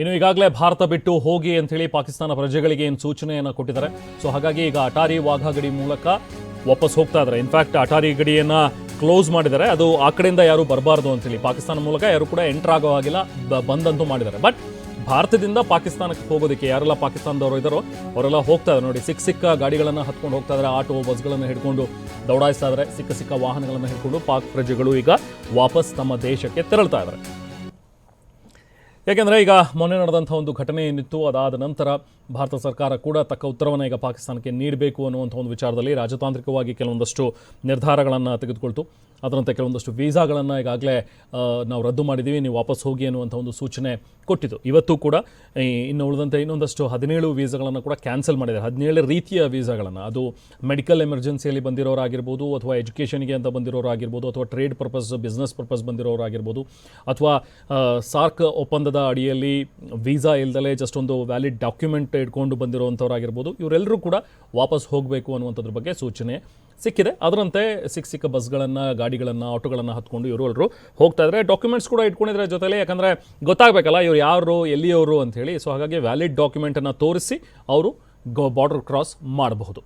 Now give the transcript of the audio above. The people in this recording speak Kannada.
ಇನ್ನು ಈಗಾಗಲೇ ಭಾರತ ಬಿಟ್ಟು ಹೋಗಿ ಅಂತೇಳಿ ಪಾಕಿಸ್ತಾನ ಪ್ರಜೆಗಳಿಗೆ ಏನು ಸೂಚನೆಯನ್ನು ಕೊಟ್ಟಿದ್ದಾರೆ. ಸೊ ಹಾಗಾಗಿ ಈಗ ಅಟಾರಿ ವಾಘಾ ಗಡಿ ಮೂಲಕ ವಾಪಸ್ ಹೋಗ್ತಾ ಇದ್ದಾರೆ. ಇನ್ಫ್ಯಾಕ್ಟ್ ಅಟಾರಿ ಗಡಿಯನ್ನು ಕ್ಲೋಸ್ ಮಾಡಿದ್ದಾರೆ. ಅದು ಆ ಕಡೆಯಿಂದ ಯಾರು ಬರಬಾರ್ದು ಅಂತೇಳಿ. ಪಾಕಿಸ್ತಾನ ಮೂಲಕ ಯಾರು ಕೂಡ ಎಂಟರ್ ಆಗೋ ಹಾಗಿಲ್ಲ. ಬಂದಂತೂ ಮಾಡಿದ್ದಾರೆ. ಬಟ್ ಭಾರತದಿಂದ ಪಾಕಿಸ್ತಾನಕ್ಕೆ ಹೋಗೋದಕ್ಕೆ ಯಾರೆಲ್ಲ ಪಾಕಿಸ್ತಾನದವರು ಇದ್ದಾರೋ ಅವರೆಲ್ಲ ಹೋಗ್ತಾ ಇದ್ದಾರೆ. ನೋಡಿ, ಸಿಕ್ಕ ಸಿಕ್ಕ ಗಾಡಿಗಳನ್ನು ಹತ್ಕೊಂಡು ಹೋಗ್ತಾ ಇದ್ದಾರೆ. ಆಟೋ, ಬಸ್ಗಳನ್ನು ಹಿಡ್ಕೊಂಡು ದೌಡಾಯಿಸ್ತಾ ಇದ್ದಾರೆ. ಸಿಕ್ಕ ಸಿಕ್ಕ ವಾಹನಗಳನ್ನು ಹಿಡ್ಕೊಂಡು ಪಾಕ್ ಪ್ರಜೆಗಳು ಈಗ ವಾಪಸ್ ತಮ್ಮ ದೇಶಕ್ಕೆ ತೆರಳ್ತಾ ಇದ್ದಾರೆ. ಯಾಕೆಂದರೆ ಈಗ ಮೊನ್ನೆ ನಡೆದಂಥ ಒಂದು ಘಟನೆ ಏನಿತ್ತು, ಅದಾದ ನಂತರ ಭಾರತ ಸರ್ಕಾರ ಕೂಡ ತಕ್ಕ ಉತ್ತರವನ್ನು ಈಗ ಪಾಕಿಸ್ತಾನಕ್ಕೆ ನೀಡಬೇಕು ಅನ್ನುವಂಥ ಒಂದು ವಿಚಾರದಲ್ಲಿ ರಾಜತಾಂತ್ರಿಕವಾಗಿ ಕೆಲವೊಂದಷ್ಟು ನಿರ್ಧಾರಗಳನ್ನು ತೆಗೆದುಕೊಳ್ತು. ಅದರಂತೆ ಕೆಲವೊಂದಷ್ಟು ವೀಸಾಗಳನ್ನು ಈಗಾಗಲೇ ನಾವು ರದ್ದು ಮಾಡಿದ್ದೀವಿ ನೀವು ವಾಪಸ್ ಹೋಗಿ ಅನ್ನುವಂಥ ಒಂದು ಸೂಚನೆ ಕೊಟ್ಟಿತ್ತು ಇವತ್ತು ಕೂಡ ಇನ್ನು ಉಳಿದಂತೆ ಇನ್ನೊಂದಷ್ಟು ಹದಿನೇಳು ವೀಸಾಗಳನ್ನು ಕೂಡ ಕ್ಯಾನ್ಸಲ್ ಮಾಡಿದ್ದಾರೆ. ಹದಿನೇಳು ರೀತಿಯ ವೀಸಾಗಳನ್ನು. ಅದು ಮೆಡಿಕಲ್ ಎಮರ್ಜೆನ್ಸಿಯಲ್ಲಿ ಬಂದಿರೋರಾಗಿರ್ಬೋದು, ಅಥವಾ ಎಜುಕೇಷನ್ಗೆ ಅಂತ ಬಂದಿರೋರಾಗಿರ್ಬೋದು, ಅಥವಾ ಟ್ರೇಡ್ ಪರ್ಪಸ್, ಬಿಸ್ನೆಸ್ ಪರ್ಪಸ್ ಬಂದಿರೋರಾಗಿರ್ಬೋದು, ಅಥವಾ ಸಾರ್ಕ್ ಒಪ್ಪಂದದ ಅಡಿಯಲ್ಲಿ ವೀಸಾ ಇಲ್ದಲೇ ಜಸ್ಟ್ ಒಂದು ವ್ಯಾಲಿಡ್ ಡಾಕ್ಯುಮೆಂಟ್ ಇಟ್ಕೊಂಡು ಬಂದಿರುವಂಥವ್ರಾಗಿರ್ಬೋದು ಇವರೆಲ್ಲರೂ ಕೂಡ ವಾಪಸ್ ಹೋಗಬೇಕು ಅನ್ನುವಂಥದ್ರ ಬಗ್ಗೆ ಸೂಚನೆ ಸಿಕ್ಕಿದೆ. ಅದರಂತೆ ಸಿಕ್ಕ ಸಿಕ್ಕ ಬಸ್ಗಳನ್ನು, ಗಾಡಿಗಳನ್ನು, ಆಟೋಗಳನ್ನು ಹತ್ಕೊಂಡು ಇವರು ಎಲ್ಲರೂ ಹೋಗ್ತಾ ಇದ್ದಾರೆ. ಡಾಕ್ಯುಮೆಂಟ್ಸ್ ಕೂಡ ಇಟ್ಕೊಂಡಿದ್ರೆ ಜೊತೆಲಿ. ಯಾಕಂದರೆ ಗೊತ್ತಾಗಬೇಕಲ್ಲ, ಇವ್ರು ಯಾರು, ಎಲ್ಲಿಯವರು ಅಂತ ಹೇಳಿ. ಸೊ ಹಾಗಾಗಿ ವ್ಯಾಲಿಡ್ ಡಾಕ್ಯುಮೆಂಟನ್ನು ತೋರಿಸಿ ಅವರು ಗೋ ಬಾರ್ಡರ್ ಕ್ರಾಸ್ ಮಾಡಬಹುದು.